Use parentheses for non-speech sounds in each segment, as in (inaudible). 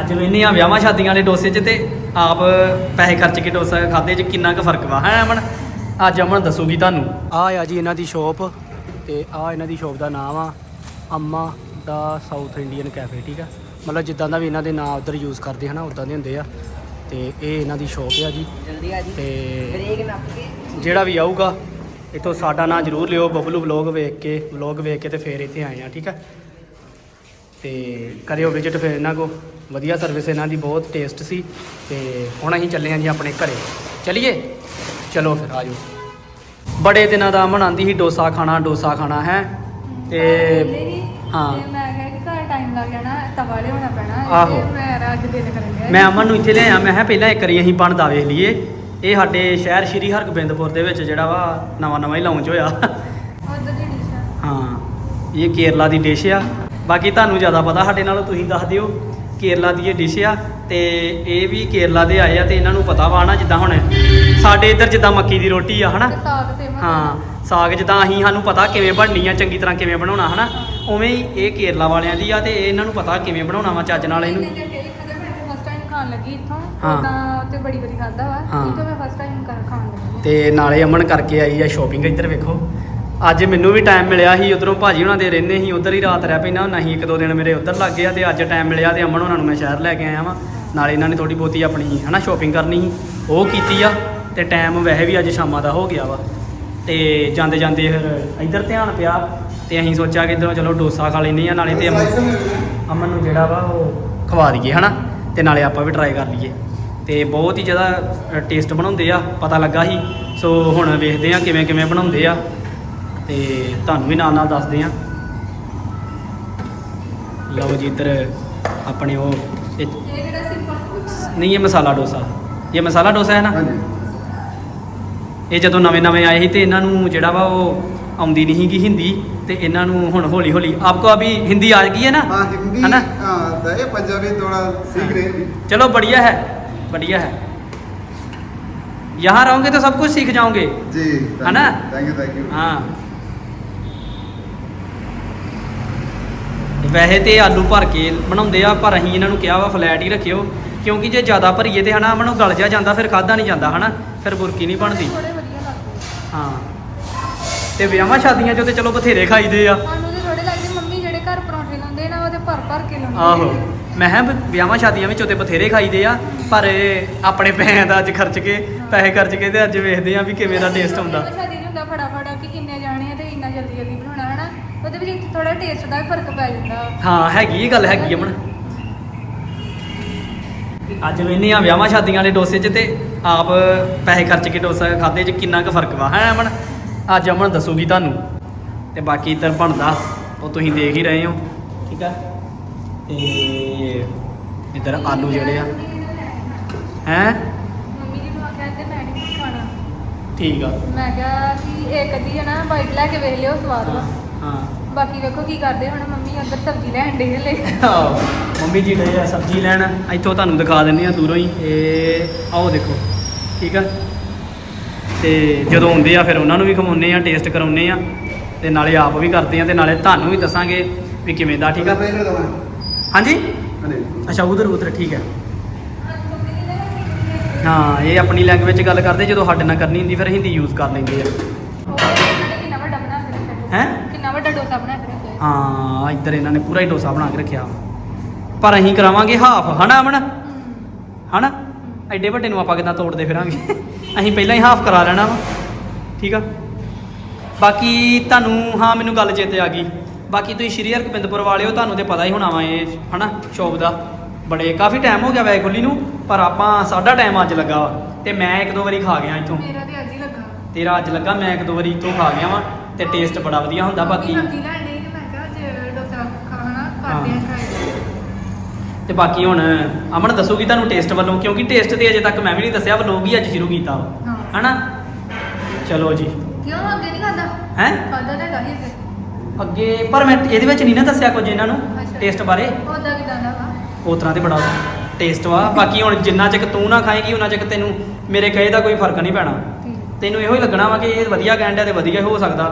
ਅੱਜ ਵੇਨੇ ਆ ਵਿਆਹਾਂ ਸ਼ਾਦੀਆਂ ਵਾਲੇ ਡੋਸੇ 'ਚ ਤੇ ਆਪ ਪੈਸੇ ਖਰਚ ਕੇ ਡੋਸਾ ਖਾਦੇ 'ਚ ਕਿੰਨਾ ਕੁ ਫ਼ਰਕ ਵਾ ਹੈ ਅਮਨ? ਅੱਜ ਅਮਨ ਦੱਸੂਗੀ ਤੁਹਾਨੂੰ। ਆ ਆ ਜੀ ਇਹਨਾਂ ਦੀ ਸ਼ੋਪ ਤੇ ਆ ਇਹਨਾਂ ਦੀ ਸ਼ੋਪ ਦਾ ਨਾਮ ਆ ਅੰਮਾ ਦਾ ਸਾਊਥ ਇੰਡੀਅਨ ਕੈਫੇ ਠੀਕ ਆ? ਮਤਲਬ ਜਿੱਦਾਂ ਦਾ ਵੀ ਇਹਨਾਂ ਦੇ ਨਾਮ ਉਧਰ ਯੂਜ਼ ਕਰਦੇ ਹਨਾ ਉਦਾਂ ਦੇ ਹੁੰਦੇ ਆ। ਤੇ ਇਹ ਇਹਨਾਂ ਦੀ ਸ਼ੋਪ ਆ ਜੀ। ਜਲਦੀ ਆ ਜੀ। ਤੇ ਬ੍ਰੇਕ ਨੱਪ ਕੇ ਜਿਹੜਾ ਵੀ ਆਊਗਾ ਇੱਥੋਂ ਸਾਡਾ ਨਾਂ ਜ਼ਰੂਰ ਲਿਓ ਬਬਲੂ ਵਲੌਗ ਵੇਖ ਕੇ ਵਲੌਗ ਵੇਖ ਕੇ ਤੇ ਫੇਰ ਇੱਥੇ ਆਏ ਆ ਠੀਕ ਆ? ਤੇ ਕਰਿਓ ਵਿਜ਼ਿਟ ਫਿਰ ਇਹਨਾਂ ਕੋ ਵਧੀਆ ਸਰਵਿਸ ਇਹਨਾਂ ਦੀ ਬਹੁਤ ਟੇਸਟ ਸੀ ਤੇ ਹੁਣ ਅਸੀਂ ਚੱਲੇ ਹਾਂ ਜੀ ਆਪਣੇ ਘਰੇ। ਚਲਿਏ? ਚਲੋ ਫਿਰ ਆਜੋ ਬੜੇ ਦਿਨਾਂ ਦਾ ਅਮਨ ਆਂਦੀ ਸੀ ਡੋਸਾ ਖਾਣਾ ਡੋਸਾ ਖਾਣਾ ਹੈ? ਤੇ ਹਾਂ। ਮੈਂ ਕਿਹਾ ਕਿ ਘਰ ਟਾਈਮ ਲੱਗ ਜਾਣਾ ਤਵਾ ਲਿਆਉਣਾ ਪੈਣਾ ਆਹੋ। ਤੇ ਮੈਂ ਅੱਜ ਦਿਨ ਕਰਨ ਗਿਆ ਮੈਂ ਅਮਨ ਨੂੰ ਇੱਥੇ ਲਿਆਇਆ ਮੈਂ ਕਿਹਾ ਪਹਿਲਾਂ ਇੱਕ ਵਾਰੀ ਅਸੀਂ ਬਣਦਾ ਵੇਖ ਲਈਏ। ਇਹ ਸਾਡੇ ਸ਼ਹਿਰ ਸ਼੍ਰੀ ਹਰਗੋਬਿੰਦਪੁਰ ਦੇ ਵਿੱਚ ਜਿਹੜਾ ਵਾ ਨਵਾਂ ਨਵਾਂ ਹੀ ਲਾਂਚ ਹੋਇਆ। ਉਧਰ ਦੀ ਡਿਸ਼ ਆ। ਹਾਂ ਇਹ ਕੇਰਲਾ ਦੀ ਡਿਸ਼ ਆ। ਬਾਕੀ ਤੁਹਾਨੂੰ ਜ਼ਿਆਦਾ ਪਤਾ ਸਾਡੇ ਨਾਲੋਂ ਤੁਸੀਂ ਦੱਸ ਦਿਓ ਕੇਰਲਾ ਦੀ ਇਹ ਡਿਸ਼ ਆ ਤੇ ਇਹ ਵੀ ਕੇਰਲਾ ਦੇ ਆਏ ਆ ਤੇ ਇਹਨਾਂ ਨੂੰ ਪਤਾ ਵਾ ਨਾ ਜਿੱਦਾਂ ਹੁਣ ਸਾਡੇ ਇੱਧਰ ਜਿੱਦਾਂ ਮੱਕੀ ਦੀ ਰੋਟੀ ਆ ਹਨਾ। ਤੇ ਸਾਗ ਫੇਮਸ ਹਾਂ ਸਾਗ ਜਿੱਦਾਂ ਅਸੀਂ ਸਾਨੂੰ ਪਤਾ ਕਿਵੇਂ ਬਣਨੀ ਆ ਚੰਗੀ ਤਰ੍ਹਾਂ ਕਿਵੇਂ ਬਣਾਉਣਾ ਹਨਾ। ਉਵੇਂ ਹੀ ਇਹ ਕੇਰਲਾ ਵਾਲਿਆਂ ਦੀ ਆ ਤੇ ਇਹਨਾਂ ਨੂੰ ਪਤਾ ਕਿਵੇਂ ਬਣਾਉਣਾ ਵਾ ਚੱਜ ਨਾਲ ਇਹਨੂੰ। ਫਸਟ ਟਾਈਮ ਖਾਣ ਲੱਗੀ ਇੱਥੋਂ। ਹਾਂ। ਉਦਾਂ ਤੇ ਬੜੀ ਬੜੀ ਖਾਦਾ ਵਾ। ਹਾਂ। ਇੱਥੋਂ ਮੈਂ ਫਸਟ ਟਾਈਮ ਕਰ ਖਾਣ ਲੱਗੀ। ਤੇ ਨਾਲੇ ਅਮਨ ਕਰਕੇ ਆਈ ਆ ਸ਼ੋਪਿੰਗ ਇੱਧਰ ਵੇਖੋ। ਅੱਜ ਮੈਨੂੰ ਵੀ ਟਾਈਮ ਮਿਲਿਆ ਸੀ ਉਧਰੋਂ ਭਾਜੀ ਹੁਣਾਂ ਦੇ ਰਹਿੰਦੇ ਸੀ ਉਧਰ ਹੀ ਰਾਤ ਰਹਿ ਪੈਣਾ ਨਹੀਂ ਇੱਕ ਦੋ ਦਿਨ ਮੇਰੇ ਉਧਰ ਲੱਗ ਗਏ ਆ ਤੇ ਅੱਜ ਟਾਈਮ ਮਿਲਿਆ ਤੇ ਅਮਨ ਹੁਣਾਂ ਨੂੰ ਮੈਂ ਸ਼ਹਿਰ ਲੈ ਕੇ ਆਇਆ ਵਾਂ। ਨਾਲੇ ਇਹਨਾਂ ਨੇ ਥੋੜੀ ਬਹੁਤੀ ਆਪਣੀ ਹਨਾ ਸ਼ੋਪਿੰਗ ਕਰਨੀ ਸੀ ਉਹ ਕੀਤੀ ਆ ਤੇ ਟਾਈਮ ਵੈਸੇ ਵੀ ਅੱਜ ਸ਼ਾਮਾਂ ਦਾ ਹੋ ਗਿਆ ਵਾ। ਤੇ ਜਾਂਦੇ ਜਾਂਦੇ ਫਿਰ ਇੱਧਰ ਧਿਆਨ ਪਿਆ ਤੇ ਅਸੀਂ ਸੋਚਿਆ ਕਿ ਇੱਧਰੋਂ ਚਲੋ ਡੋਸਾ ਖਾ ਲੈਂਦੇ ਆ ਨਾਲੇ ਤੇ ਅਮਨ ਅਮਨ ਨੂੰ ਜਿਹੜਾ ਵਾ ਉਹ ਖਵਾ ਦਈਏ ਹਨਾ ਤੇ ਨਾਲੇ ਆਪਾਂ ਵੀ ਟਰਾਈ ਕਰ ਲਈਏ। ਤੇ ਬਹੁਤ ਹੀ ਜ਼ਿਆਦਾ ਟੇਸਟ ਬਣਾਉਂਦੇ ਆ ਪਤਾ ਲੱਗਾ ਸੀ। ਸੋ ਹੁਣ ਵੇਖਦੇ ਆ ਕਿਵੇਂ ਕਿਵੇਂ ਬਣਾਉਂਦੇ ਆ। ਤੇ ਤੁਹਾਨੂੰ ਵੀ ਨਾਲ ਨਾਲ ਦੱਸਦੇ ਆ ਲਓ ਜੀ ਇੱਧਰ ਆਪਣੇ ਉਹ ਇਹ- ਇਹ ਜਿਹੜਾ ਸਿੰਪਲ ਨਹੀਂ ਇਹ ਮਸਾਲਾ ਡੋਸਾ ਇਹ ਮਸਾਲਾ ਡੋਸਾ ਹੈ ਨਾ ਹਾਂਜੀ ਇਹ ਜਦੋਂ ਨਵੇਂ ਨਵੇਂ ਆਏ ਸੀ ਤੇ ਇਹਨਾਂ ਨੂੰ ਜਿਹੜਾ ਵਾ ਉਹ ਆਉਂਦੀ ਨਹੀਂ ਸੀਗੀ ਹਿੰਦੀ ਤੇ ਇਹਨਾਂ ਨੂੰ ਹੁਣ ਹੌਲੀ ਹੌਲੀ ਆਪਕੋ ਅਭੀ ਹਿੰਦੀ ਆ ਗਈ ਹੈ ਨਾ हाँ हिंदी है ना? हाँ तो ये पंजाबी थोड़ा सीख रहे हैं चलो बढ़िया है बढ़िया है यहाँ रहोगे तो सब कुछ सीख जाओगे जी है ना? थैंक यू थैंक यू ਹਾਂ ਵੈਸੇ ਤੇ ਆਲੂ ਭਰ ਕੇ ਬਣਾਉਂਦੇ ਆ ਪਰ ਅਸੀਂ ਇਹਨਾਂ ਨੂੰ ਕਿਹਾ ਵਾ ਫਲੈਟ ਹੀ ਰੱਖਿਓ ਕਿਉਂਕਿ ਜੇ ਜ਼ਿਆਦਾ ਭਰੀਏ ਤੇ ਹਨਾ ਮਨੋਂ ਗਲ ਜਿਹਾ ਜਾਂਦਾ ਫਿਰ ਖਾਦਾ ਨਹੀਂ ਜਾਂਦਾ ਹਨਾ ਫਿਰ ਬੁਰਕੀ ਨਹੀਂ ਬਣਦੀ। ਥੋੜੇ ਵਧੀਆ ਲੱਗਦੇ ਹਾਂ। ਤੇ ਵਿਆਹਾਂ ਸ਼ਾਦੀਆਂ 'ਚ ਤੇ ਚਲੋ ਬਥੇਰੇ ਖਾਈਦੇ ਆ। ਸਾਨੂੰ ਤੇ ਥੋੜੇ ਲੱਗਦੇ ਮੰਮੀ ਜਿਹੜੇ ਘਰ ਪਰੌਂਠੇ ਲਾਉਂਦੇ ਨਾ ਉਹਦੇ ਭਰ ਭਰ ਕੇ ਲਾਉਂਦੇ ਆਹੋ। ਮੈਂ ਵੀ ਵਿਆਹਾਂ ਸ਼ਾਦੀਆਂ ਵਿੱਚ ਉਤੇ ਬਥੇਰੇ ਖਾਈਦੇ ਆ ਪਰ ਆਪਣੇ ਪੈਸਿਆਂ ਦਾ ਅੱਜ ਖਰਚ ਕੇ ਪੈਸੇ ਖਰਚ ਕੇ ਤੇ ਅੱਜ ਵੇਖਦੇ ਆ ਵੀ ਕਿਵੇਂ ਦਾ ਟੇਸਟ ਆਉਂਦਾ ਵਿਆਹ ਸ਼ਾਦੀ ਨੂੰ ਹੁੰਦਾ ਫਟਾਫਟ ਕਿ ਕਿੰਨੇ ਜਾਣੇ ਆ ਤੇ ਇੰਨਾ ਜਲਦੀ ਜਲਦੀ ਬਣਾਉਣਾ ਹਨਾ ਉਹਦੇ ਵਿੱਚ ਥੋੜਾ ਟੇਸਟ ਦਾ ਫ਼ਰਕ ਪੈ ਜਾਂਦਾ। ਹਾਂ ਹੈਗੀ ਇਹ ਗੱਲ ਹੈਗੀ ਅਮਨ ਅੱਜ ਵੇਨੇ ਆ ਵਿਆਹਾਂ ਸ਼ਾਦੀਆਂ ਵਾਲੇ ਡੋਸੇ 'ਚ ਤੇ ਆਪ ਪੈਸੇ ਖਰਚ ਕੇ ਡੋਸਾ ਖਾਦੇ 'ਚ ਕਿੰਨਾ ਕੁ ਫ਼ਰਕ ਵਾ ਹੈ ਅਮਨ? ਅੱਜ ਅਮਨ ਦੱਸੂਗੀ ਤੁਹਾਨੂੰ। ਤੇ ਬਾਕੀ ਇੱਧਰ ਬਣਦਾ ਉਹ ਤੁਸੀਂ ਦੇਖ ਹੀ ਰਹੇ ਹੋ ਠੀਕ ਆ? ਤੇ ਇੱਧਰ ਆਲੂ ਜਿਹੜੇ ਆ। ਹੈ? ਮੰਮੀ ਜੀ ਨੂੰ ਆਖਿਆ ਤੇ ਮੈਂ ਨਹੀਂ ਖਾਣਾ। ਠੀਕ ਆ। ਮੈਂ ਕਿਹਾ ਕਿ ਇੱਕ ਅੱਧੀ ਹੈ ਨਾ ਬਾਈਟ ਲੈ ਕੇ ਵੇਖ ਲਿਓ ਸਵਾਦ ਵਾ। ਹਾਂ। ਬਾਕੀ ਵੇਖੋ ਕੀ ਕਰਦੇ ਹੁਣ ਮੰਮੀ ਅੰਦਰ ਸਬਜ਼ੀ ਲੈਣ ਡੇ ਲੈ ਆਓ ਮੰਮੀ ਜੀ ਡੇ ਸਬਜ਼ੀ ਲੈਣ। ਇੱਥੋਂ ਤੁਹਾਨੂੰ ਦਿਖਾ ਦਿੰਦੇ ਆ ਦੂਰੋਂ ਹੀ। ਇਹ ਆਓ ਦੇਖੋ ਠੀਕ ਆ? ਤੇ ਜਦੋਂ ਆਉਂਦੇ ਆ ਫਿਰ ਉਹਨਾਂ ਨੂੰ ਵੀ ਖਵਾਉਂਦੇ ਆ ਟੇਸਟ ਕਰਾਉਂਦੇ ਆ। ਤੇ ਨਾਲੇ ਆਪ ਵੀ ਕਰਦੇ ਆ ਤੇ ਨਾਲੇ ਤੁਹਾਨੂੰ ਵੀ ਦੱਸਾਂਗੇ ਵੀ ਕਿਵੇਂ ਦਾ ਠੀਕ ਆ? ਹਾਂਜੀ? ਅੱਛਾ ਉਧਰ ਉਧਰ ਠੀਕ ਆ। ਹਾਂ। ਇਹ ਆਪਣੀ ਲੈਂਗੁਏਜ ਗੱਲ ਕਰਦੇ ਜਦੋਂ ਸਾਡੇ ਨਾਲ ਕਰਨੀ ਹੁੰਦੀ ਫਿਰ ਹਿੰਦੀ ਯੂਜ਼ ਕਰ ਲੈਂਦੇ ਆ। ਡੋਸਾ ਬਣਾ ਕੇ ਰੱਖਿਆ ਹਾਂ ਇੱਧਰ ਇਹਨਾਂ ਨੇ ਪੂਰਾ ਹੀ ਡੋਸਾ ਬਣਾ ਕੇ ਰੱਖਿਆ। ਪਰ ਅਸੀਂ ਕਰਾਵਾਂਗੇ ਹਾਫ ਹਨਾ ਅਮਨ? ਹਨਾ? ਐਡੇ ਵੱਡੇ ਨੂੰ ਆਪਾਂ ਕਿਦਾਂ ਤੋੜਦੇ ਫਿਰਾਂਗੇ? ਅਸੀਂ ਪਹਿਲਾਂ ਹੀ ਹਾਫ ਕਰਾ ਲੈਣਾ ਵਾ। ਠੀਕ ਆ? ਬਾਕੀ ਤੁਹਾਨੂੰ ਹਾਂ ਮੈਨੂੰ ਗੱਲ ਚੇਤੇ ਆ ਗਈ। ਬਾਕੀ ਤੁਸੀਂ ਸ਼੍ਰੀ ਹਰਗੋਬਿੰਦਪੁਰ ਵਾਲੇ ਹੋ ਤੁਹਾਨੂੰ ਤੇ ਪਤਾ ਹੀ ਹੋਣਾ ਵਾ ਇਹ ਹਨਾ ਸ਼ੋਪ ਦਾ। ਬੜੇ ਕਾਫੀ ਟਾਈਮ ਹੋ ਗਿਆ ਵੈਸੇ ਖੁੱਲੀ ਨੂੰ ਪਰ ਆਪਾਂ ਸਾਡਾ ਟਾਈਮ ਅੱਜ ਲੱਗਾ ਵਾ। ਤੇ ਮੈਂ ਇੱਕ ਦੋ ਵਾਰੀ ਖਾ ਗਿਆ ਇੱਥੋਂ। ਮੇਰਾ ਤੇ ਅੱਜ ਹੀ ਲੱਗਾ ਤੇਰਾ ਅੱਜ ਲੱਗਾ ਮੈਂ ਇੱਕ ਦੋ ਵਾਰੀ ਇੱਥੋਂ ਖਾ ਗਿਆ ਵਾਂ ਤੇ ਟੇਸਟ ਬੜਾ ਵਧੀਆ ਹੁੰਦਾ ਬਾਕੀ। ਸਬਜ਼ੀ ਲੈਣ ਡਈ ਤੇ ਮੈਂ ਕਿਹਾ ਅੱਜ ਡੋਸਾ ਖਾਣਾ ਕਰਦੇ ਆ ਟਰਾਈ ਤੇ ਬਾਕੀ ਹੁਣ ਅਮਨ ਦੱਸੂਗੀ ਤੁਹਾਨੂੰ ਟੇਸਟ ਵੱਲੋਂ ਕਿਉਂਕਿ ਟੇਸਟ ਤੇ ਅਜੇ ਤੱਕ ਮੈਂ ਵੀ ਨਹੀਂ ਦੱਸਿਆ ਵਲੋਗ ਹੀ ਅੱਜ ਸ਼ੁਰੂ ਕੀਤਾ ਵਾ। ਹਾਂ। ਹਨਾ? ਚਲੋ ਜੀ। ਕਿਉਂ ਅੱਗੇ ਨਹੀਂ ਖਾਦਾ ਹੈ? ਖਾਦਾ ਤਾਂ ਗਾਹੀ ਅੱਗੇ। ਅੱਗੇ ਪਰ ਮੈਂ ਇਹਦੇ ਵਿੱਚ ਨਹੀਂ ਨਾ ਦੱਸਿਆ ਕੁਝ ਇਹਨਾਂ ਨੂੰ ਅੱਛਾ। ਟੇਸਟ ਬਾਰੇ। ਉਹਦਾ ਕਿਦਾਂ ਦਾ ਵਾ? ਉਸ ਤਰ੍ਹਾਂ ਤੇ ਬੜਾ ਟੇਸਟ ਵਾ। ਬਾਕੀ ਹੁਣ ਜਿੰਨਾ ਚਿਕ ਤੂੰ ਨਾ ਖਾਏਗੀ ਉਹਨਾਂ ਚਿਕ ਤੈਨੂੰ ਮੇਰੇ ਕਹੇ ਦਾ ਕੋਈ ਫ਼ਰਕ ਨਹੀਂ ਪੈਣਾ। ਠੀਕ ਤੈਨੂੰ ਇਹੋ ਹੀ ਲੱਗਣਾ ਵਾ ਕਿ ਇਹ ਵਧੀਆ ਕਹਿਣ ਡਿਆ ਤੇ ਵਧੀਆ ਹੀ ਹੋ ਸਕਦਾ।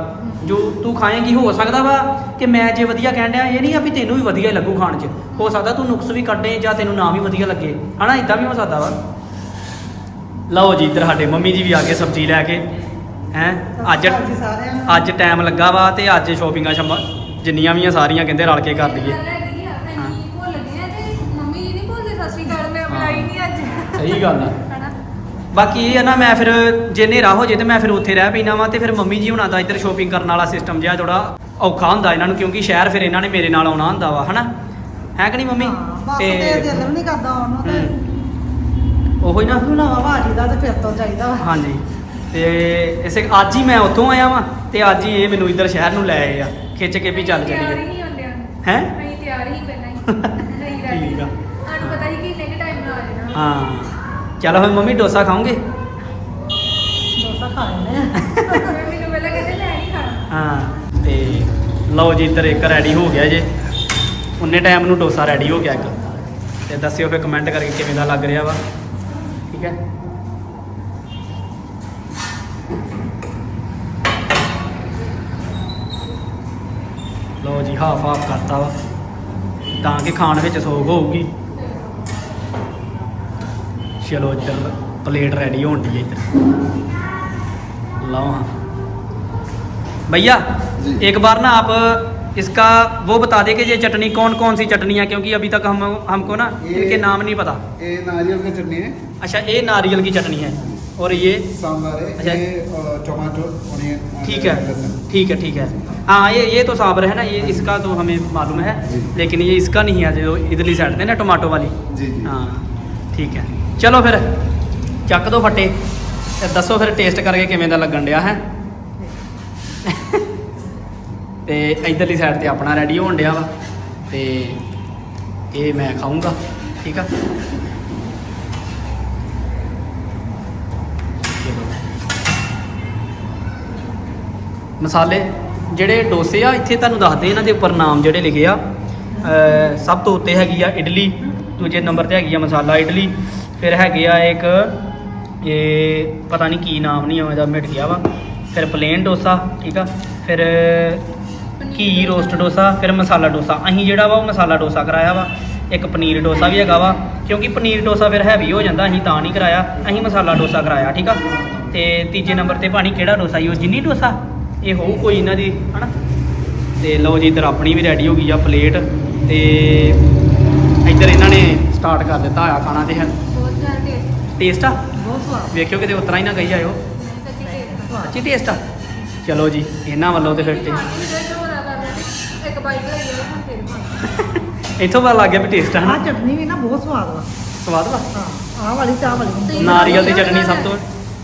ਜੋ ਤੂੰ ਖਾਏਂਗੀ ਹੋ ਸਕਦਾ ਵਾ ਕਿ ਮੈਂ ਜੇ ਵਧੀਆ ਕਹਿਣ ਡਿਆ ਇਹ ਨਹੀਂ ਆ ਵੀ ਤੈਨੂੰ ਵੀ ਵਧੀਆ ਲੱਗੂ ਖਾਣ 'ਚ। ਹੋ ਸਕਦਾ ਤੂੰ ਨੁਕਸ ਵੀ ਕੱਢੇ ਜਾਂ ਤੈਨੂੰ ਨਾ ਵੀ ਵਧੀਆ ਲੱਗੇ। ਹਨਾ ਇਦਾਂ ਵੀ ਹੋ ਸਕਦਾ ਵਾ। ਲਓ ਜੀ ਇੱਧਰ ਸਾਡੇ ਮੰਮੀ ਜੀ ਵੀ ਆ ਗਏ ਸਬਜ਼ੀ ਲੈ ਕੇ। ਹੈ ਅੱਜ। ਅੱਜ ਟਾਈਮ ਲੱਗਾ ਵਾ ਤੇ ਅੱਜ ਸ਼ੋਪਿੰਗਾਂ ਸ਼ੰਮਾਂ ਜਿੰਨੀਆਂ ਵੀ ਆ ਸਾਰੀਆਂ ਕਹਿੰਦੇ ਰਲ ਕੇ ਕਰ ਲਈਏ। ਗੱਲ ਹੈਗੀ ਆ, ਅਸੀਂ ਭੁੱਲ ਗਏ ਆ ਤੇ ਮੰਮੀ ਜੀ ਨਹੀਂ ਭੁੱਲਦੇ ਸਤਿ ਸ਼੍ਰੀ ਅਕਾਲ ਮੈਂ ਬੁਲਾਈ ਨਹੀਂ ਅੱਜ। ਸਹੀ ਗੱਲ ਆ। (laughs) ਬਾਕੀ ਇਹ ਆ ਨਾ ਮੈਂ ਫਿਰ ਜੇ ਹਨੇਰਾ ਹੋ ਜੇ ਤੇ ਮੈਂ ਫਿਰ ਉੱਥੇ ਰਹਿ ਪੈਣਾ ਵਾ ਤੇ ਫਿਰ ਮੰਮੀ ਜੀ ਹੁਣਾਂ ਦਾ ਇੱਧਰ ਸ਼ੋਪਿੰਗ ਕਰਨ ਵਾਲਾ ਸਿਸਟਮ ਜਿਹਾ ਥੋੜਾ ਔਖਾ ਹੁੰਦਾ ਇਹਨਾਂ ਨੂੰ ਕਿਉਂਕਿ ਸ਼ਹਿਰ ਫਿਰ ਇਹਨਾਂ ਨੇ ਮੇਰੇ ਨਾਲ ਆਉਣਾ ਹੁੰਦਾ ਵਾ ਹਨਾ? ਹੈ ਕਿ ਨਹੀਂ ਮੰਮੀ? ਤੇ ਦਿਲ ਵੀ ਨਹੀਂ ਕਰਦਾ ਉਹਨੂੰ ਤੇ ਹੂੰ। ਉਹੋ ਹੀ ਨਾ ਹੁਲਾਵਾ ਬਾਜੀ ਦਾ ਤੇ ਫਿਰ ਤੋਂ ਚਾਹੀਦਾ ਵਾ। ਹਾਂਜੀ। ਤੇ ਇਸੇ ਅੱਜ ਹੀ ਮੈਂ ਉੱਥੋਂ ਆਇਆ ਵਾਂ ਤੇ ਅੱਜ ਹੀ ਇਹ ਮੈਨੂੰ ਇੱਧਰ ਸ਼ਹਿਰ ਨੂੰ ਲੈ ਆਏ ਆ ਖਿੱਚ ਕੇ ਵੀ ਚੱਲ ਹੀ ਚੱਲੀਏ। ਨਹੀਂ ਹੈਂ? ਅਸੀਂ ਤਿਆਰ ਹੀ ਪਹਿਲਾਂ ਹੀ। (laughs) ਨਹੀਂ ਰੈਡੀ ਠੀਕ ਆ। ਸਾਨੂੰ ਪਤਾ ਹੀ ਕਿ ਇੰਨੇ ਟਾਈਮ ਨਾਲ ਆ ਜਾਣਾ ਹਾਂ। ਚਲੋ ਫਿਰ ਮੰਮੀ ਡੋਸਾ ਖਾਓਗੇ? ਡੋਸਾ ਖਾ ਆ। ਮੈਨੂੰ ਪਹਿਲਾਂ ਕਹਿੰਦੇ ਮੈਂ ਨਹੀਂ ਖਾਣਾ। ਹਾਂ ਤੇ ਲਓ ਜੀ ਇੱਧਰ ਇੱਕ ਰੈਡੀ ਹੋ ਗਿਆ ਜੇ। ਉਨੇ ਟਾਈਮ ਨੂੰ ਡੋਸਾ ਰੈਡੀ ਹੋ ਗਿਆ ਇੱਕ। ਤੇ ਦੱਸਿਓ ਫਿਰ ਕਮੈਂਟ ਕਰਕੇ ਕਿਵੇਂ ਦਾ ਲੱਗ ਰਿਹਾ ਵਾ। ਠੀਕ ਹੈ? ਲਓ ਜੀ ਹਾਫ ਹਾਫ ਕਰਤਾ ਵਾ। ਤਾਂ ਕਿ ਖਾਣ ਵਿੱਚ ਸੋਖ ਹੋਊਗੀ। चलो इधर प्लेट रेडी होनी है इधर लाओ हाँ। भैया एक बार ना आप इसका वो बता दे कि ये चटनी कौन कौन सी चटनी है क्योंकि अभी तक हम हमको ना इनके नाम नहीं पता। ये नारियल की चटनी है। अच्छा ये नारियल की चटनी है और ये? सांबर है अच्छा। ये टमाटो ठीक है ठीक है ठीक है। हाँ ये ये तो सांबर है ना ये हाँ। इसका तो हमें मालूम है लेकिन ये इसका नहीं है जो इडली साइड में ना टमाटो वाली। जी। हाँ ठीक है। ਚਲੋ ਫਿਰ, ਚੱਕ ਦੋ ਫੱਟੇ ਤੇ ਦੱਸੋ ਫਿਰ ਟੇਸਟ ਕਰਕੇ ਕਿਵੇਂ ਦਾ ਲੱਗਣ ਡਿਆ ਹੈ। ਤੇ ਇਧਰਲੀ ਸਾਈਡ ਤੇ ਆਪਣਾ ਰੈਡੀ ਹੋਣ ਡਿਆ ਵਾ ਤੇ ਇਹ ਮੈਂ ਖਾਊਂਗਾ, ਠੀਕ ਆ? ਮਸਾਲੇ, ਜਿਹੜੇ ਡੋਸੇ ਆ, ਇੱਥੇ ਤੁਹਾਨੂੰ ਦੱਸਦੇ ਇਹਨਾਂ ਦੇ ਉੱਪਰ ਨਾਮ ਜਿਹੜੇ ਲਿਖੇ ਆ। ਸਭ ਤੋਂ ਉੱਤੇ ਹੈਗੀ ਆ ਇਡਲੀ, ਦੂਜੇ ਨੰਬਰ ਤੇ ਹੈਗੀ ਆ ਮਸਾਲਾ ਇਡਲੀ ਫਿਰ ਹੈਗੇ ਆ ਇੱਕ ਇਹ ਪਤਾ ਨਹੀਂ ਕੀ ਨਾਮ ਨਹੀਂ ਆ ਇਹਦਾ ਮਿਟ ਗਿਆ ਵਾ। ਫਿਰ ਪਲੇਨ ਡੋਸਾ ਠੀਕ ਆ? ਫਿਰ ਘੀ ਰੋਸਟ ਡੋਸਾ। ਫਿਰ ਮਸਾਲਾ ਡੋਸਾ। ਅਸੀਂ ਜਿਹੜਾ ਵਾ ਉਹ ਮਸਾਲਾ ਡੋਸਾ ਕਰਾਇਆ ਵਾ। ਇੱਕ ਪਨੀਰ ਡੋਸਾ ਵੀ ਹੈਗਾ ਵਾ। ਕਿਉਂਕਿ ਪਨੀਰ ਡੋਸਾ ਫਿਰ ਹੈਵੀ ਹੋ ਜਾਂਦਾ ਅਸੀਂ ਤਾਂ ਨਹੀਂ ਕਰਾਇਆ। ਅਸੀਂ ਮਸਾਲਾ ਡੋਸਾ ਕਰਾਇਆ ਠੀਕ ਆ? ਤੇ ਤੀਜੇ ਨੰਬਰ ਤੇ ਪਾਣੀ ਕਿਹੜਾ ਡੋਸਾ ਹੀ ਉਹ ਜਿੰਨੀ ਡੋਸਾ? ਇਹ ਹੋਊ ਕੋਈ ਇਹਨਾਂ ਦੀ ਹਨਾ? ਤੇ ਲਓ ਜੀ ਇੱਧਰ ਆਪਣੀ ਵੀ ਰੈਡੀ ਹੋ ਗਈ ਆ ਪਲੇਟ ਤੇ ਇੱਧਰ ਇਹਨਾਂ ਨੇ ਸਟਾਰਟ ਕਰ ਦਿੱਤਾ ਆ ਖਾਣਾ ਤੇ। ਟੇਸਟ ਟੇਸਟ ਆ? ਬਹੁਤ ਸਵਾਦ। ਵੇਖਿਓ ਕਿਤੇ ਉਤਰਾ ਹੀ ਨਾ ਗਈ ਆਇਓ। ਸੱਚੀ ਟੇਸਟ ਟੇਸਟ ਆ। ਚਲੋ ਜੀ ਇਹਨਾਂ ਵੱਲੋਂ ਤੇ ਫਿਰ ਇੱਕ ਲਈ ਖਾਣਾ (laughs) ਇੱਥੋਂ ਪਤਾ ਲੱਗ ਗਿਆ ਵੀ ਟੇਸਟ ਆ ਆਹ ਹਨਾ ਚਟਨੀ ਵੀ ਨਾ ਬਹੁਤ ਸਵਾਦ ਵਾ। ਸਵਾਦ ਵਾ? ਹਾਂ ਆਹ ਵਾਲੀ ਚਾਹ ਵਾਲੀ। ਨਾਰੀਅਲ ਦੀ ਚਟਨੀ ਸਭ ਤੋਂ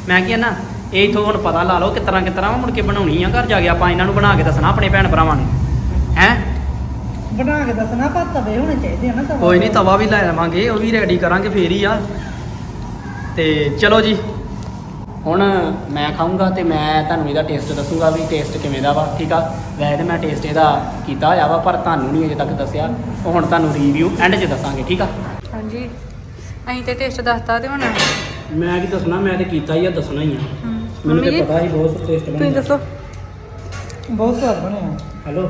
ਮੈਂ ਕੀ ਆ ਨਾ ਇਹ ਇਥੋਂ ਹੁਣ ਪਤਾ ਲਾ ਲਓ ਕਿ ਤਰ੍ਹਾਂ ਕਿ ਤਰ੍ਹਾਂ ਮੁੜ ਕੇ ਬਣਾਉਣੀ ਆ ਘਰ ਜਾ ਕੇ। ਆਪਾਂ ਇਹਨਾਂ ਨੂੰ ਬਣਾ ਕੇ ਦੱਸਣਾ ਆਪਣੇ ਭੈਣ ਭਰਾਵਾਂ ਨੂੰ। ਹੈ? ਬਣਾ ਕੇ ਦੱਸਣਾ ਪਰ ਤਵੇ ਹੋਣੇ ਚਾਹੀਦੇ ਆ ਨਾ ਤਵਾ। ਕੋਈ ਨਹੀਂ ਤਵਾ ਵੀ ਲੈ ਆਵਾਂਗੇ ਉਹ ਵੀ ਰੈਡੀ ਕਰਾਂਗੇ ਫੇਰ ਹੀ ਆ। ਤੇ ਚਲੋ ਜੀ। ਹੁਣ ਮੈਂ ਖਾਊਂਗਾ ਤੇ ਮੈਂ ਤੁਹਾਨੂੰ ਇਹਦਾ ਟੇਸਟ ਦੱਸੂਗਾ ਵੀ ਟੇਸਟ ਕਿਵੇਂ ਦਾ ਵਾ ਠੀਕ ਆ? ਵੈਸੇ ਤੇ ਮੈਂ ਟੇਸਟ ਇਹਦਾ ਕੀਤਾ ਹੋਇਆ ਵਾ ਪਰ ਤੁਹਾਨੂੰ ਨਹੀਂ ਅਜੇ ਤੱਕ ਦੱਸਿਆ। ਉਹ ਹੁਣ ਤੁਹਾਨੂੰ ਰਿਵਿਊ ਐਂਡ 'ਚ ਦੱਸਾਂਗੇ ਠੀਕ ਆ? ਹਾਂਜੀ। ਅਸੀਂ ਤੇ ਟੇਸਟ ਦੱਸਤਾ ਤੇ ਹੁਣ। ਮੈਂ ਕੀ ਦੱਸਣਾ ਮੈਂ ਤੇ ਕੀਤਾ ਹੀ ਆ ਦੱਸਣਾ ਹੀ ਆ। ਮੈਨੂੰ ਤੇ ਪਤਾ ਹੀ ਬਹੁਤ ਟੇਸਟ ਤੁਸੀਂ ਦੱਸੋ। ਬਹੁਤ ਸਵਾਦ ਬਣਿਆ। ਹੈਲੋ?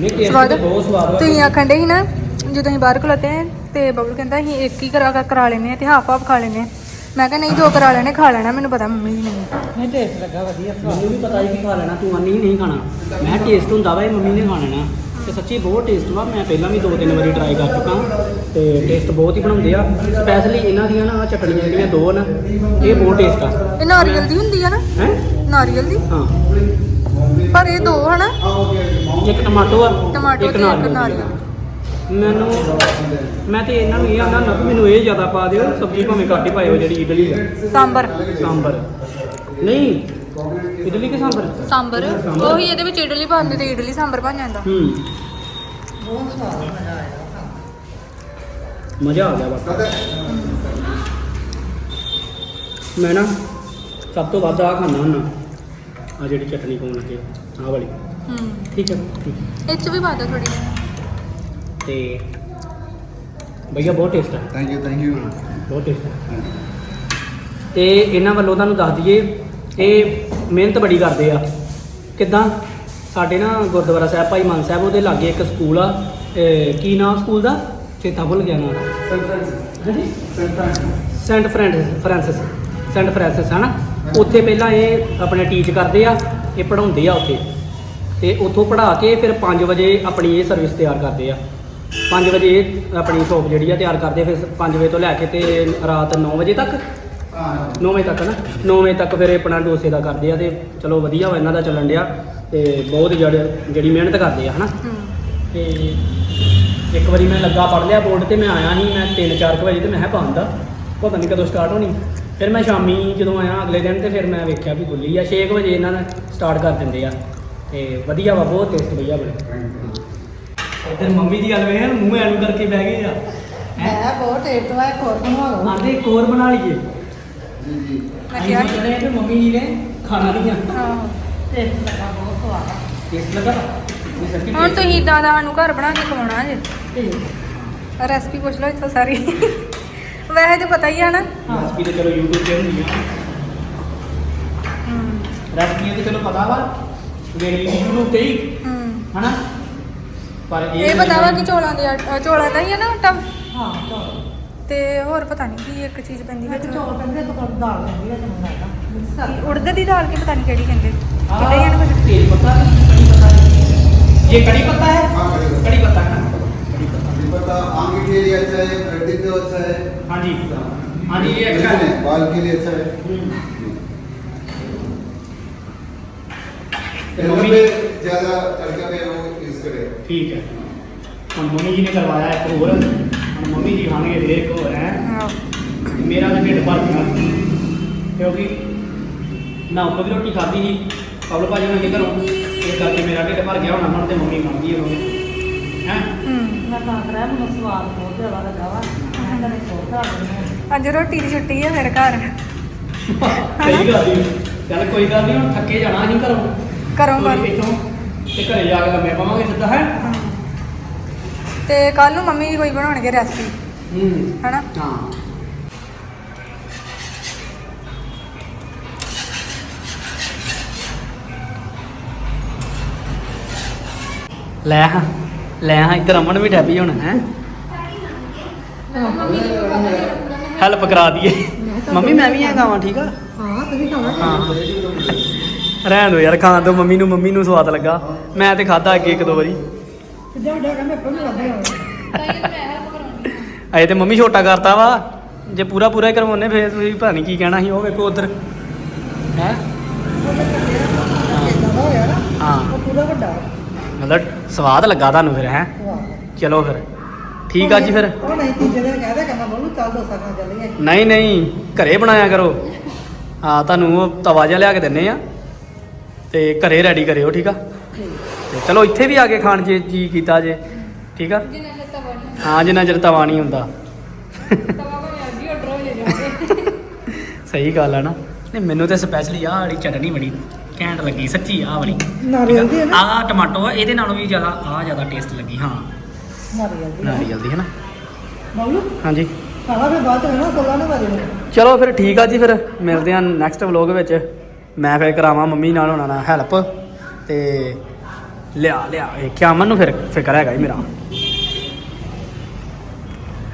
ਨਹੀਂ ਟੇਸਟ ਸਵਾਦ? ਬਹੁਤ ਸਵਾਦ ਵਾ। ਤੁਸੀਂ ਆਖਣ ਦੇ ਸੀ ਨਾ ਜਦੋਂ ਅਸੀਂ ਬਾਹਰ ਖਲੋਤੇ ਤੇ ਬਬਲੂ ਕਹਿੰਦਾ ਅਸੀਂ ਇੱਕ ਹੀ ਕਰਾ ਕਰਾ ਲੈਨੇ ਆ ਤੇ ਹਾਫ ਹਾਫ ਖਾ ਲੈਨੇ ਆ ਮੈਂ ਕਿਹਾ ਨਹੀਂ ਦੋ ਕਰਾ ਲੈਣੇ ਖਾ ਲੈਣਾ ਮੈਨੂੰ ਪਤਾ ਮੰਮੀ ਜੀ ਨੇ ਨਹੀਂ। ਟੇਸਟ ਲੱਗਾ ਵਧੀਆ ਸਵਾਦ ਮੈਨੂੰ ਵੀ ਪਤਾ ਹੀ ਕਿ ਖਾ ਲੈਣਾ ਤੂੰ ਅੰਨੀ ਨਹੀਂ ਖਾਣਾ। ਮੈਂ ਟੇਸਟ ਹੁੰਦਾ ਵਾ ਇਹ ਮੰਮੀ ਨੇ ਖਾ ਲੈਣਾ। ਤੇ ਸੱਚੀ ਬਹੁਤ ਟੇਸਟ ਵਾ ਮੈਂ ਪਹਿਲਾਂ ਵੀ ਦੋ ਤਿੰਨ ਵਾਰੀ ਟਰਾਈ ਕਰ ਚੁੱਕਾ ਤੇ ਟੇਸਟ ਬਹੁਤ ਹੀ ਬਣਾਉਂਦੇ ਆ। ਸਪੈਸ਼ਲੀ ਇਹਨਾਂ ਦੀਆਂ ਨਾ ਚਟਣੀਆਂ ਜਿਹੜੀਆਂ ਦੋ ਨਾ ਇਹ ਬਹੁਤ ਟੇਸਟ ਆ। ਇਹ ਨਾਰੀਅਲ ਦੀ ਹੁੰਦੀ ਆ ਨਾ? ਹੈ? ਨਾਰੀਅਲ ਦੀ? ਹਾਂ। ਪਰ ਇਹ ਦੋ ਹਨਾ? ਇੱਕ ਟਮਾਟੋ ਆ ਇੱਕ ਨਾਰੀਅਲ। ਮੈਨੂੰ ਮੈਂ ਤੇ ਇਹਨਾਂ ਨੂੰ ਇਹ ਆਂਦਾ ਨਾ ਵੀ ਮੈਨੂੰ ਇਹ ਜ਼ਿਆਦਾ ਪਾ ਦਿਓ ਸਬਜ਼ੀ ਭਾਵੇਂ ਘੱਟ ਹੀ ਪਾਇਓ ਜਿਹੜੀ ਇਡਲੀ ਆ ਸਾਂਬਰ। ਸਾਂਬਰ। ਨਹੀਂ ਇਡਲੀ ਕੇ ਸਾਂਬਰ? ਸਾਂਬਰ। ਉਹੀ ਇਹਦੇ ਵਿੱਚ ਇਡਲੀ ਪਾਉਂਦੇ ਤੇ ਇਡਲੀ ਸਾਂਬਰ ਬਣ ਜਾਂਦਾ। ਹੂੰ। ਬਹੁਤ ਸਵਾਦ ਮਜ਼ਾ ਆਇਆ ਮਜ਼ਾ ਆ ਗਿਆ ਬਸ। ਮੈਂ ਨਾ ਸਭ ਤੋਂ ਵੱਧ ਆ ਖਾਣਾ ਹੁੰਦਾ। ਆ ਜਿਹੜੀ ਚਟਨੀ ਪਾਉਣ ਲੱਗੇ ਆਹ ਵਾਲੀ। ਹੂੰ। ਠੀਕ ਹੈ ਇਹ ਚ ਵੀ ਪਾ ਦਿਓ ਥੋੜੀ ਤੇ ਭਈਆ ਬਹੁਤ ਟੇਸਟ ਹੈ ਥੈਂਕ ਯੂ ਥੈਂਕ ਯੂ ਬਹੁਤ ਟੇਸਟ ਹੈ ਤੇ ਇਹਨਾਂ ਵੱਲੋਂ ਤੁਹਾਨੂੰ ਦੱਸ ਦਈਏ ਇਹ ਮਿਹਨਤ ਬੜੀ ਕਰਦੇ ਆ। ਕਿਦਾਂ? ਸਾਡੇ ਨਾ ਗੁਰਦੁਆਰਾ ਸਾਹਿਬ ਭਾਈ ਮਾਨ ਸਾਹਿਬ ਉਹਦੇ ਲਾਗੇ ਇੱਕ ਸਕੂਲ ਆ। ਕੀ ਨਾਮ ਸਕੂਲ ਦਾ? ਚੇਤਾ ਭੁੱਲ ਗਿਆ ਨਾ Saint Francis Francis Saint Francis ਹਨਾ? ਉੱਥੇ ਪਹਿਲਾਂ ਇਹ ਆਪਣੇ ਟੀਚ ਕਰਦੇ ਆ ਇਹ ਪੜ੍ਹਾਉਂਦੇ ਆ ਉੱਥੇ। ਤੇ ਉੱਥੋਂ ਪੜ੍ਹਾ ਕੇ ਫਿਰ 5 ਵਜੇ ਆਪਣੀ ਇਹ ਸਰਵਿਸ ਤਿਆਰ ਕਰਦੇ ਆ। 5 ਵਜੇ ਇਹ ਆਪਣੀ ਸ਼ੋਪ ਜਿਹੜੀ ਆ ਤਿਆਰ ਕਰਦੇ ਫਿਰ 5 ਵਜੇ ਤੋਂ ਲੈ ਕੇ ਤੇ ਰਾਤ 9 ਵਜੇ ਤੱਕ? Ah, 9 ਵਜੇ ਤੱਕ ਨਾ? 9 ਵਜੇ ਤੱਕ ਫਿਰ ਇਹ ਆਪਣਾ ਡੋਸੇ ਦਾ ਕਰਦੇ ਆ ਤੇ ਚਲੋ ਵਧੀਆ ਵਾ ਇਹਨਾਂ ਦਾ ਚੱਲਣ ਡਿਆ ਤੇ ਬਹੁਤ ਜੜ- ਜਿਹੜੀ ਮਿਹਨਤ ਕਰਦੇ ਆ ਹਨਾ? ਹੂੰ। ਤੇ ਇੱਕ ਵਾਰੀ ਮੈਂ ਲੱਗਾ ਪੜ ਲਿਆ ਬੋਰਡ ਤੇ ਮੈਂ ਆਇਆ ਸੀ ਮੈਂ 3-4 ਵਜੇ ਤੇ ਮੈਂ ਕਿਹਾ ਬੰਦ ਆ ਪਤਾ ਨਹੀਂ ਕਦੋਂ ਸਟਾਰਟ ਹੋਣੀ। ਫਿਰ ਮੈਂ ਸ਼ਾਮੀ ਜਦੋਂ ਆਇਆ ਅਗਲੇ ਦਿਨ ਤੇ ਫਿਰ ਮੈਂ ਵੇਖਿਆ ਵੀ ਖੁੱਲੀ ਆ 6 ਵਜੇ ਇਹਨਾਂ ਨੇ ਸਟਾਰਟ ਕਰ ਦਿੰਦੇ ਆ। ਤੇ ਵਧੀਆ ਵਾ ਬਹੁਤ ਟੇਸਟ ਵਧੀਆ ਬਣੇ। ਇੱਧਰ ਮੰਮੀ ਦੀ ਗੱਲ ਵੇਖ ਮੂੰਹ ਐਨੂੰ ਕਰਕੇ ਬਹਿ ਗਏ ਆ। ਮੈਂ ਬਹੁਤ ਟੇਸਟ ਵਾ ਇੱਕ ਹੋਰ ਬਣਵਾ ਲਓ ਆਂਦੇ ਇੱਕ ਹੋਰ ਬਣਾ ਲਈਏ। जी जी ਮੈਂ ਕਿਹਾ ਮੰਮੀ ਜੀ ਨੇ ਖਾਣਾ ਨਹੀਂ ਆ ਆਹੋ ਟੇਸਟ ਲੱਗਾ ਬਹੁਤ ਸਵਾਦ ਆ। ਟੇਸਟ ਲੱਗਾ। ਇਹ ਹੁਣ ਤੁਸੀਂ ਇਦਾਂ ਦਾ ਸਾਨੂੰ ਘਰ ਬਣਾ ਕੇ ਖਵਾਉਣਾ ਜੇ। ਠੀਕ ਰੈਸਪੀ ਪੁੱਛ ਲਓ ਇੱਥੋਂ ਸਾਰੀ। ਵੈਸੇ ਤੇ ਪਤਾ ਹੀ ਆ ਨਾ। ਰੈਸਪੀ ਤੇ ਚਲੋ YouTube ਤੇ ਹੁੰਦੀ ਆ। ਹੂੰ। ਰੈਸਪੀਆਂ ਤੇ ਚਲੋ ਪਤਾ ਵਾ। ਵੇਖ ਲਈ YouTube ਤੇ ਹੀ। ਹੂੰ। ਹਨਾ? ਪਰ ਇਹ ਪਤਾ ਵਾ ਕਿ ਚੌਲਾਂ ਦੇ ਆਟਾ ਚੌਲਾਂ ਦਾ ਹੀ ਆ ਨਾ ਆਟਾ ਹਾਂ ਚੌਲ ਤੇ ਹੋਰ ਪਤਾ ਨਹੀਂ ਕੀ ਇੱਕ ਚੀਜ਼ ਪੈਂਦੀ ਵਿੱਚ ਵਿੱਚ ਚੌਲ ਪੈਂਦੇ ਤਾਂ ਕੋਈ ਦਾਲ ਪੈਂਦੀ ਹੈ ਤੁਹਾਨੂੰ ਲੱਗਦਾ ਮਿਕਸ ਕਰਕੇ ਉੜਦ ਦੀ ਦਾਲ ਕੀ ਪਤਾ ਨਹੀਂ ਕਿਹੜੀ ਕਹਿੰਦੇ हाँ, ਕਿਹੜੇ ਹਨ ਕੁਝ तेज पत्ता कड़ी पत्ता ये कड़ी पत्ता है हाँ कड़ी पत्ता। कड़ी पत्ता है ना कड़ी पत्ता ये पता आम के लिए अच्छा है हड्डी के अच्छा है हाँ जी हाँ जी ये अच्छा है बाल के लिए अच्छा है हम्म। यहाँ मम्मी पे ज्यादा तड़का पे वो ਠੀਕ ਹੈ। ਹੁਣ ਮੰਮੀ ਜੀ ਨੇ ਕਰਵਾਇਆ ਇੱਕ ਹੋਰ। ਮੰਮੀ ਜੀ ਖਾਣਗੇ ਫਿਰ ਇੱਕ ਹੋਰ ਹੈ। ਮੇਰਾ ਤਾਂ ਢਿੱਡ ਭਰ ਗਿਆ। ਕਿਉਂਕਿ ਨਾ ਉੱਪਰ ਰੋਟੀ ਖਾਧੀ ਸੀ। ਕਬਲ ਭਾਜੀ ਨੇ ਘਰੋਂ। ਇਸ ਕਰਕੇ ਮੇਰਾ ਢਿੱਡ ਭਰ ਗਿਆ ਹੁਣ ਅਮਨ ਤੇ ਮੰਮੀ ਖਾਂਦੀ ਹੈ ਮੰਮੀ ਹੈ? ਮੈਂ ਰੋਟੀ ਦੀ ਛੁੱਟੀ ਹੈ ਮੇਰੇ ਘਰ। ਸਹੀ ਗੱਲ ਹੈ ਚੱਲ ਕੋਈ ਗੱਲ ਨਹੀਂ ਹੁਣ ਥੱਕੇ ਜਾਣਾ ਅਸੀਂ ਘਰੋਂ। ਘਰੋਂ ਬਾਹਰ ਤੇ ਘਰੇ ਜਾ ਕੇ ਲੰਮੇ ਪਾਵਾਂਗੇ ਸਿੱਧਾ ਹੈ? ਤੇ ਕੱਲ ਨੂੰ ਮੰਮੀ ਜੀ ਕੋਈ ਬਣਾਉਣਗੇ ਰੈਸਪੀ ਹੂੰ। ਹਨਾ? ਹਾਂ। ਲੈ ਹਾਂ ਲੈ ਹਾਂ ਇੱਧਰ ਅਮਨ ਵੀ ਠੱਪੀ ਹੁਣ ਹੈ? ਹੈਲਪ ਕਰਾ ਦਈਏ। ਮੰਮੀ ਮੈਂ ਵੀ ਹੈਗਾ ਵਾਂ ਠੀਕ ਆ? ਹਾਂ ਤੁਸੀਂ ਖਾਣਾ ਹਾਂ। ਰਹਿਣ ਦੋ ਯਾਰ, ਖਾਣ ਦੋ, ਮੰਮੀ ਨੂੰ ਮੰਮੀ ਨੂੰ ਸਵਾਦ ਲੱਗਾ। ਮੈਂ ਤੇ ਖਾਦਾ ਅੱਗੇ ਇੱਕ ਦੋ ਵਾਰੀ। ਕਿੱਦਾਂ ਵੱਡਾ ਪਹਿਲਾਂ ਲੱਗੇ ਅਜੇ ਤੇ ਮੰਮੀ ਛੋਟਾ ਕਰਤਾ ਵਾ। ਜੇ ਪੂਰਾ ਪੂਰਾ ਹੀ ਕਰਵਾਉਨੇ ਫੇਰ ਤੁਸੀਂ ਪਤਾ ਨਹੀਂ ਕੀ ਕਹਿਣਾ ਸੀ, ਉਹ ਵੇਖੋ ਉਧਰ। ਹੈ? ਹੋਇਆ ਨਾ ਹਾਂ। ਉਹ ਪੂਰਾ ਵੱਡਾ ਮਤਲਬ ਸਵਾਦ ਲੱਗਾ ਤੁਹਾਨੂੰ ਫਿਰ, ਹੈ? ਚਲੋ ਫਿਰ। ਠੀਕ ਆ ਜੀ ਫਿਰ। ਉਹ ਨਹੀਂ ਤੀਜੇ ਦਿਨ ਕਹਦੇ ਕਹਿੰਦਾ ਬੋਲੂ ਚੱਲ ਡੋਸਾ ਖਾ ਚੱਲੀਏ ਨਹੀਂ ਨਹੀਂ, ਘਰੇ ਬਣਾਇਆ ਕਰੋ। ਹਾਂ, ਤੁਹਾਨੂੰ ਉਹ ਤਵਾ ਜਿਹਾ ਲਿਆ ਕੇ ਦਿੰਨੇ ਆ। ਤੇ ਘਰੇ ਰੈਡੀ ਕਰਿਓ ਠੀਕ ਆ? ਤੇ ਚਲੋ ਇੱਥੇ ਵੀ ਆ ਕੇ ਖਾਣ ਜੇ ਜੀ ਕੀਤਾ ਜੇ ਠੀਕ ਆ? ਜਿੰਨਾ ਚਿਰ ਤਵਾ ਨਹੀਂ ਹਾਂ ਜਿੰਨਾ ਚਿਰ ਤਵਾ ਨਹੀਂ ਹੁੰਦਾ। ਤਵਾ ਭਾਵੇਂ ਅੱਜ ਹੀ ਆਰਡਰ ਹੋ ਜਾਵੇ (laughs) ਸਹੀ ਗੱਲ ਆ ਨਾ। ਨਹੀਂ ਮੈਨੂੰ ਤੇ ਸਪੈਸ਼ਲੀ ਆਹ ਵਾਲੀ ਚਟਨੀ ਬੜੀ ਘੈਂਟ ਲੱਗੀ ਸੱਚੀ ਆਹ ਵਾਲੀ। ਨਾਰੀਅਲ ਦੀ ਹੈ ਨਾ? ਆਹ ਟਮਾਟੋ ਆ ਇਹਦੇ ਨਾਲੋਂ ਵੀ ਜ਼ਿਆਦਾ ਆਹ ਜ਼ਿਆਦਾ ਟੇਸਟ ਲੱਗੀ ਹਾਂ। ਨਾਰੀਅਲ ਦੀ ਨਾਰੀਅਲ ਦੀ ਹੈ ਨਾ। ਬੋਲੂ ਹਾਂਜੀ। ਖਾਣਾ ਫਿਰ ਬਾਅਦ ਚ ਹੈ ਨਾ ਸੋਲਾਂ ਨੇ ਵਾਰੀ ਨੂੰ ਚਲੋ ਫਿਰ ਠੀਕ ਆ ਜੀ ਫਿਰ ਮਿਲਦੇ ਆ ਨੈਕਸਟ ਵਲੌਗ ਵਿੱਚ। ਮੈਂ ਫਿਰ ਕਰਾਵਾਂ ਮੰਮੀ ਨਾਲ ਹੋਣਾ ਨਾਲ ਹੈਲਪ ਤੇ ਲਿਆ ਲਿਆ ਵੇਖਿਆ ਅਮਨ ਨੂੰ ਫਿਰ ਫਿਕਰ ਹੈਗਾ ਹੀ ਮੇਰਾ।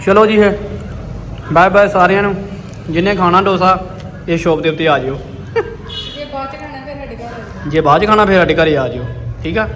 ਚਲੋ ਜੀ ਫਿਰ ਬਾਏ ਬਾਏ ਸਾਰਿਆਂ ਨੂੰ ਜਿਹਨੇ ਖਾਣਾ ਡੋਸਾ ਇਹ ਸ਼ੋਪ ਦੇ ਉੱਤੇ ਆ ਜਿਓ। ਜੇ ਬਾਅਦ ਚ ਖਾਣਾ ਫਿਰ ਸਾਡੇ ਘਰ ਆ ਜਾਓ। ਜੇ ਬਾਅਦ ਚ ਖਾਣਾ ਫਿਰ ਸਾਡੇ ਘਰੇ ਆ ਜਿਓ ਠੀਕ ਆ?